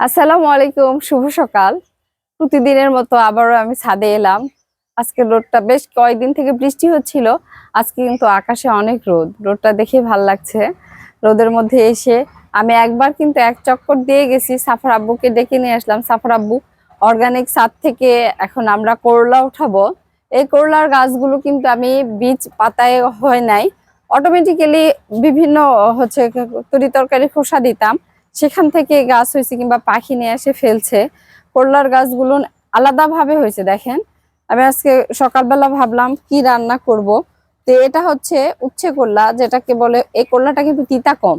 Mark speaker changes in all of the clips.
Speaker 1: আসসালামু আলাইকুম, শুভ সকাল। প্রতিদিনের মতো আবারও আমি ছাদে এলাম। আজকে রোদটা বেশ কয়েকদিন থেকে বৃষ্টি হচ্ছিল। আজকে কিন্তু আকাশে অনেক রোদ। রোদটা দেখে ভালো লাগছে। রোদের মধ্যে এসে আমি একবার কিন্তু এক চক্কর দিয়ে গেছি। সাফার আব্বুকে ডেকে নিয়ে আসলাম। সাফার আব্বু অর্গানিক ছাদ থেকে এখন আমরা করলা উঠাবো। এই করলার গাছগুলো কিন্তু আমি বীজ পাতায় হয় নাই। অটোমেটিক্যালি বিভিন্ন হচ্ছে তরি তরকারি খোসা দিতাম। সেখান থেকে গাছ হয়েছে কিংবা পাখি নিয়ে এসে ফেলছে। করলার গাছগুলো আলাদাভাবে হয়েছে, দেখেন। আমি আজকে সকালবেলা ভাবলাম কি রান্না করব। তো এটা হচ্ছে উচ্ছে করলা, যেটাকে বলে, এই করলাটা কিন্তু তিতা কম।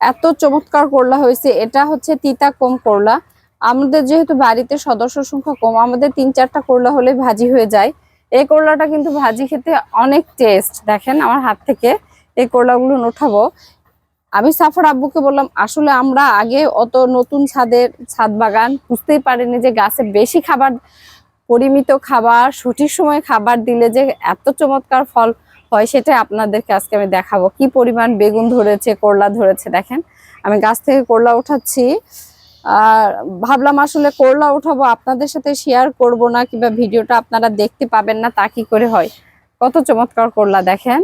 Speaker 1: এত চমৎকার করলা হয়েছে, এটা হচ্ছে তিতা কম করলা। আমাদের যেহেতু বাড়িতে সদস্য সংখ্যা কম, আমাদের তিন চারটা করলা হলে ভাজি হয়ে যায়। এই করলাটা কিন্তু ভাজি খেতে অনেক টেস্ট দেখেন আমার হাত থেকে এই করলাগুলো উঠাবো আমি সাফার আব্বুকে বললাম, আসলে আমরা আগে অত নতুন ছাদের ছাদ বাগান বুঝতেই পারিনি যে গাছে বেশি খাবার, পরিমিত খাবার সঠিক সময়ে খাবার দিলে যে এত চমৎকার ফল হয় সেটা আপনাদেরকে আজকে আমি দেখাবো। কি পরিমাণ বেগুন ধরেছে, করলা ধরেছে, দেখেন। আমি গাছ থেকে করলা উঠাচ্ছি। আর ভাবলাম আসলে করলা উঠাবো, আপনাদের সাথে শেয়ার করব না কিংবা ভিডিওটা আপনারা দেখতে পাবেন না, তা কি করে হয়? কত চমৎকার করলা, দেখেন।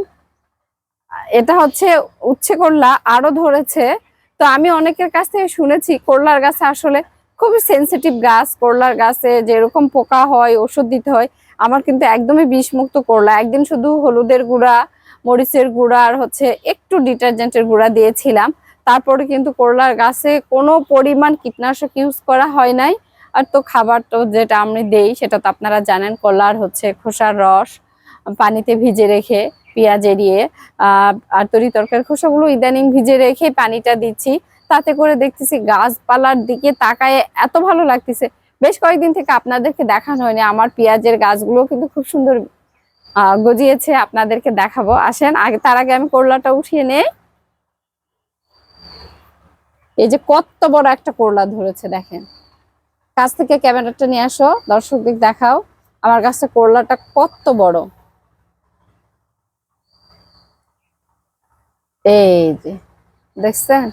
Speaker 1: এটা হচ্ছে উচ্ছে করলা আরও ধরেছে। তো আমি অনেকের কাছ থেকে শুনেছি, করলার গাছে আসলে খুবই সেনসিটিভ গাছ, করলার গাছে যেরকম পোকা হয়, ওষুধ দিতে হয়, আমার কিন্তু একদমই বিষমুক্ত করলা। একদিন শুধু হলুদের গুঁড়া, মরিচের গুঁড়া আর হচ্ছে একটু ডিটারজেন্টের গুঁড়া দিয়েছিলাম। তারপরে কিন্তু করলার গাছে কোনো পরিমাণ কীটনাশক ইউজ করা হয় নাই। আর তো খাবার তো যেটা আমি দেই, সেটা তো আপনারা জানেন, করলার হচ্ছে খোসার রস, পানিতে ভিজে রেখে। পেঁয়াজ এড়িয়ে আর তরি তরকারি খোসাগুলো ইদানিং ভিজে রেখে পানিটা দিচ্ছি। তাতে করে দেখতেছি গাছপালার দিকে তাকায় এত ভালো লাগতেছে। বেশ কয়েকদিন থেকে আপনাদেরকে দেখানো হয়নি। আমার পেঁয়াজের গাছগুলো কিন্তু খুব সুন্দর গজিয়েছে। আপনাদেরকে দেখাবো। আসেন, আগে, তার আগে আমি করলাটা উঠিয়ে নেই। এই যে কত বড় একটা করলা ধরেছে, দেখেন। কাছ থেকে ক্যামেরাটা নিয়ে আসো, দর্শকদের দেখাও। আমার কাছে করলাটা কত বড়। এই যে, দেখছেন?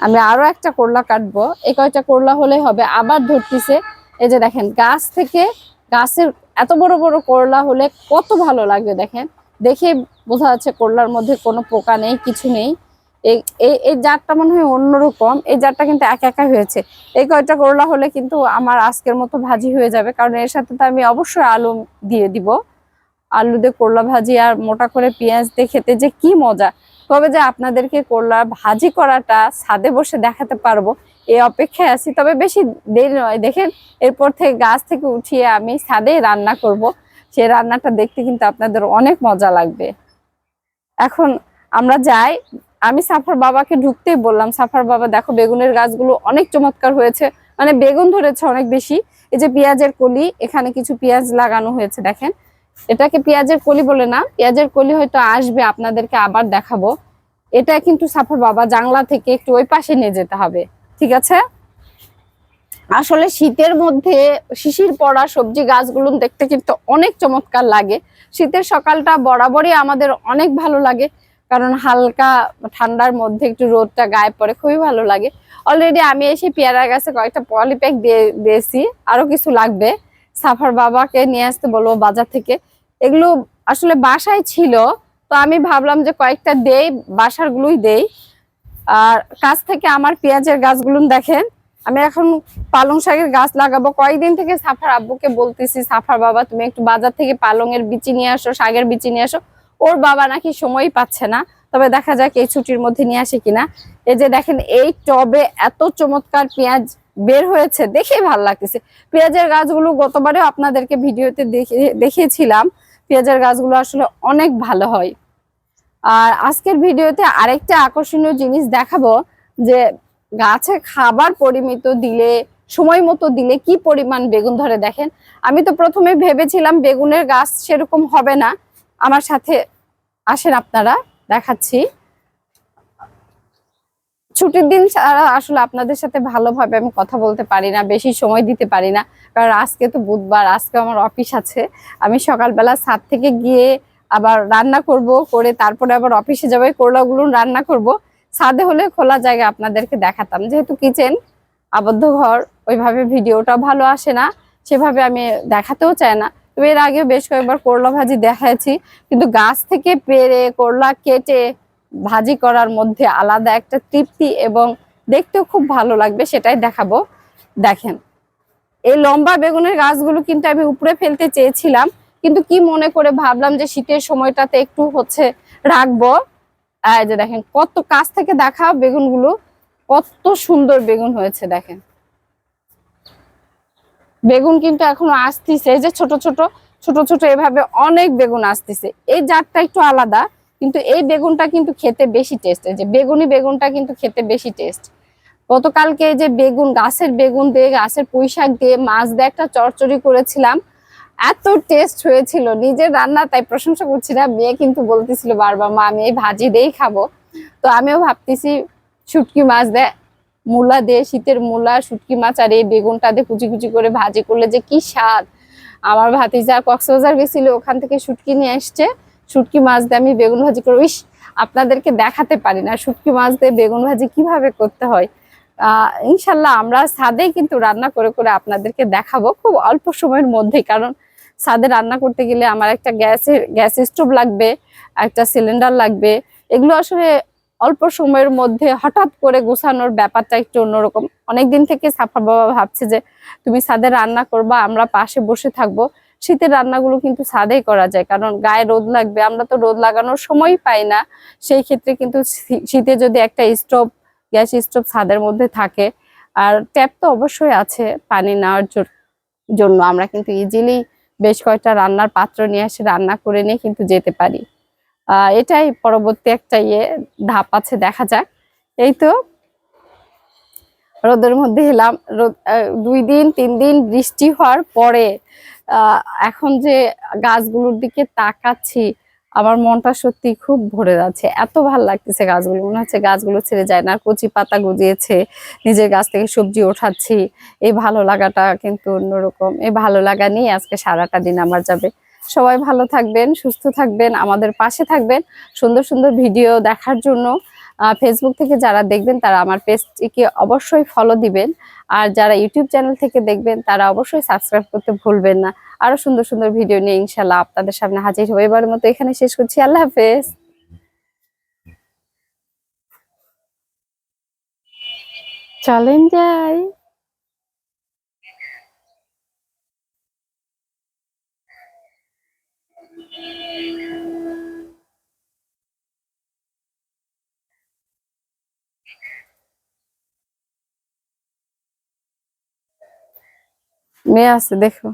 Speaker 1: আমি আরও একটা করলা কাটবো। এই কয়টা করলা হলে হবে? আবার ধরতিছে, এই যে দেখেন, গাছ থেকে গাছের এত বড় বড় করলা হলে কত ভালো লাগবে দেখেন। দেখে বোঝা যাচ্ছে করলার মধ্যে কোনো পোকা নেই, কিছু নেই। এই, এই- জারটা মনে হয় অন্যরকম। এই জারটা কিন্তু একা একা হয়েছে। এই কয়টা করলা হলে কিন্তু আমার আজকের মতো ভাজি হয়ে যাবে। কারণ এর সাথে তো আমি অবশ্যই আলু দিয়ে দিব। আলু দিয়ে করলা ভাজি আর মোটা করে পেঁয়াজ দিয়ে খেতে যে কি মজা। তবে যে আপনাদেরকে করলা ভাজি করাটা ছাদে বসে দেখাতে পারব এই অপেক্ষায় আছি। তবে বেশি দেরি নয়। দেখেন, এরপর থেকে গাছ থেকে উঠিয়ে আমি ছাদে রান্না করব। সেই রান্নাটা দেখতে কিন্তু আপনাদের অনেক মজা লাগবে। এখন আমরা যাই। আমি সাফার বাবাকে ঢুকতেই বললাম, সাফার বাবা, দেখো বেগুনের গাছগুলো অনেক চমৎকার হয়েছে। মানে বেগুন ধরেছে অনেক বেশি। এই যে পেঁয়াজের কলি, এখানে কিছু পেঁয়াজ লাগানো হয়েছে, দেখেন। এটাকে পেঁয়াজের কলি বলে না, পেঁয়াজের কলি হয়তো আসবে, আপনাদেরকে আবার দেখাবো। এটা কিন্তু সাফার বাবা জাংলা থেকে একটু ওই পাশে নিয়ে যেতে হবে, ঠিক আছে? আসলে শীতের মধ্যে শিশির পড়া সবজি গাছগুলো দেখতে কিন্তু অনেক চমৎকার লাগে। শীতের সকালটা বরাবরই আমাদের অনেক ভালো লাগে, কারণ হালকা ঠান্ডার মধ্যে একটু রোদটা গায়ে পড়ে খুবই ভালো লাগে। অলরেডি আমি এসে পেয়ারা গাছে কয়েকটা পলিপ্যাক দিয়ে দিয়েছি, আরও কিছু লাগবে। সাফার বাবাকে নিয়ে আসতে বলব বাজার থেকে। এগুলো আসলে বাসায় ছিল, তো আমি ভাবলাম যে কয়েকটা দেই বাসার গুলোই দেই। আর কাছ থেকে আমার পেঁয়াজের গাছগুলো দেখেন, আমি এখন পালং শাকের গাছ লাগাবো। কয়েকদিন থেকে সাফার আব্বুকে বলতেছি, সাফার বাবা, তুমি একটু বাজার থেকে পালংয়ের বিচি নিয়ে আসো, শাকের বিচি নিয়ে আসো। ওর বাবা নাকি সময়ই পাচ্ছে না, তবে দেখা যাক এই ছুটির মধ্যে নিয়ে আসে কিনা। এই যে দেখেন, এই টবে এত চমৎকার পেঁয়াজ বের হয়েছে, দেখেই ভালো লাগতেছে। পেঁয়াজের গাছগুলো গতবারেও আপনাদেরকে ভিডিওতে দেখে দেখিয়েছিলাম পেঁয়াজের গাছগুলো আসলে অনেক ভালো হয়। আর আজকের ভিডিওতে আরেকটা আকর্ষণীয় জিনিস দেখাবো, যে গাছে খাবার পরিমিত দিলে, সময় মতো দিলে কি পরিমাণ বেগুন ধরে দেখেন? আমি তো প্রথমে ভেবেছিলাম বেগুনের গাছ সেরকম হবে না। আমার সাথে আসেন আপনারা, দেখাচ্ছি। ছুটির দিন ছাড়া আসলে আপনাদের সাথে ভালোভাবে আমি কথা বলতে পারি না, বেশি সময় দিতে পারি না। কারণ আজকে তো বুধবার, আজকে আমার অফিস আছে। আমি সকালবেলা ছাদ থেকে গিয়ে আবার রান্না করব, করে তারপরে আবার অফিসে যাবে করলাগুলো রান্না করব। ছাদে হলে খোলা জায়গা আপনাদেরকে দেখাতাম। যেহেতু কিচেন, আবদ্ধ ঘর, ওইভাবে ভিডিওটা ভালো আসে না, সেভাবে আমি দেখাতেও চাই না। তবে এর আগে বেশ কয়েকবার করলা ভাজি দেখাইছি। কিন্তু গাছ থেকে পেরে, করলা কেটে ভাজি করার মধ্যে আলাদা একটা তৃপ্তি এবং দেখতেও খুব ভালো লাগবে, সেটাই দেখাবো। দেখেন, এই লম্বা বেগুনের গাছগুলো কিন্তু আমি উপরে ফেলতে চেয়েছিলাম, কিন্তু কি মনে করে ভাবলাম যে শীতের সময়টাতে একটু হচ্ছে রাখব। যে দেখেন, কত কাছ থেকে দেখা বেগুনগুলো, কত সুন্দর বেগুন হয়েছে, দেখেন। বেগুন কিন্তু এখনও আসতিছে, এই যে ছোট ছোট ছোট ছোট এভাবে অনেক বেগুন আসতিছে। এই জাতটা একটু আলাদা কিন্তু এই বেগুনটা কিন্তু খেতে বেশি টেস্ট যে বেগুনি বেগুনটা কিন্তু খেতে বেশি টেস্ট গতকালকে যে বেগুন, গাছের বেগুন দিয়ে, গাছের পুঁই শাক দিয়ে মাছ দিয়ে একটা চচ্চড়ি করেছিলাম। এত টেস্ট হয়েছিল, নিজের রান্না তাই প্রশংসা করছিলাম মেয়ে কিন্তু বলতেছিল বারবার, মা, আমি এই ভাজি দিয়েই খাব। তো আমিও ভাবতেছি শুটকি মাছ দেয়, মূলা দিয়ে, শীতের মূলা, শুটকি মাছ আর এই বেগুনটা দিয়ে কুচি কুচি করে ভাজি করলে যে কি স্বাদ। আমার ভাতিজা কক্সবাজার গেছিল, ওখান থেকে শুটকি নিয়ে এসছে শুটকি মাছ দিয়ে আমি বেগুন ভাজি করে। ইস, আপনাদেরকে দেখাতে পারি না শুটকি মাছ দিয়ে বেগুন ভাজি কীভাবে করতে হয়। ইনশাল্লাহ আমরা ছাদেই কিন্তু রান্না করে করে আপনাদেরকে দেখাবো খুব অল্প সময়ের মধ্যেই, কারণ ছাদে রান্না করতে গেলে আমার একটা গ্যাসের গ্যাস স্টোভ লাগবে, একটা সিলিন্ডার লাগবে। এগুলো আসলে অল্প সময়ের মধ্যে হঠাৎ করে গোছানোর ব্যাপারটা একটু অন্যরকম। অনেকদিন থেকে সাফা বাবা ভাবছে যে, তুমি ছাদে রান্না করবা, আমরা পাশে বসে থাকব। শীতের রান্নাগুলো কিন্তু ছাদেই করা যায়, কারণ গায়ে রোদ লাগবে, আমরা তো রোদ লাগানোর সময় পাই না। সেই ক্ষেত্রে কিন্তু শীতে যদি একটা স্টোভ, গ্যাস স্টোভ ছাদের মধ্যে থাকে, আর ট্যাপ তো অবশ্যই আছে পানি নেওয়ার জন্য- আমরা কিন্তু ইজিলি বেশ কয়েকটা রান্নার পাত্র নিয়ে এসে রান্না করে নিয়ে কিন্তু যেতে পারি। আহ, এটাই পরবর্তী একটা ইয়ে ধাপ আছে, দেখা যাক। এই তো রোদের মধ্যে এলাম। দুই দিন, তিন দিন বৃষ্টি হওয়ার পরে এখন যে গাছগুলোর দিকে তাকাচ্ছি, আমার মনটা সত্যি খুব ভরে যাচ্ছে। এত ভালো লাগতেছে গাছগুলো, মনে হচ্ছে গাছগুলো ছেড়ে যায় না, কচি পাতা গজিয়েছে, নিজের গাছ থেকে সবজি ওঠাচ্ছি। এই ভালো লাগাটা কিন্তু অন্যরকম। এই ভালো লাগা নিয়ে আজকে সারাটা দিন আমার যাবে। সবাই ভালো থাকবেন, সুস্থ থাকবেন, আমাদের পাশে থাকবেন। সুন্দর সুন্দর ভিডিও দেখার জন্য ফেসবুক থেকে যারা দেখবেন, তারা আমার পেজটিকে অবশ্যই ফলো দিবেন। আর যারা ইউটিউব চ্যানেল থেকে দেখবেন, তারা অবশ্যই সাবস্ক্রাইব করতে ভুলবেন না। আরও সুন্দর সুন্দর ভিডিও নিয়ে ইনশাল্লাহ আপনাদের সামনে হাজির হব। এবার মতো এখানে শেষ করছি। আল্লাহ হাফেজ। চলেন যাই। মেয়ে আছে দেখো।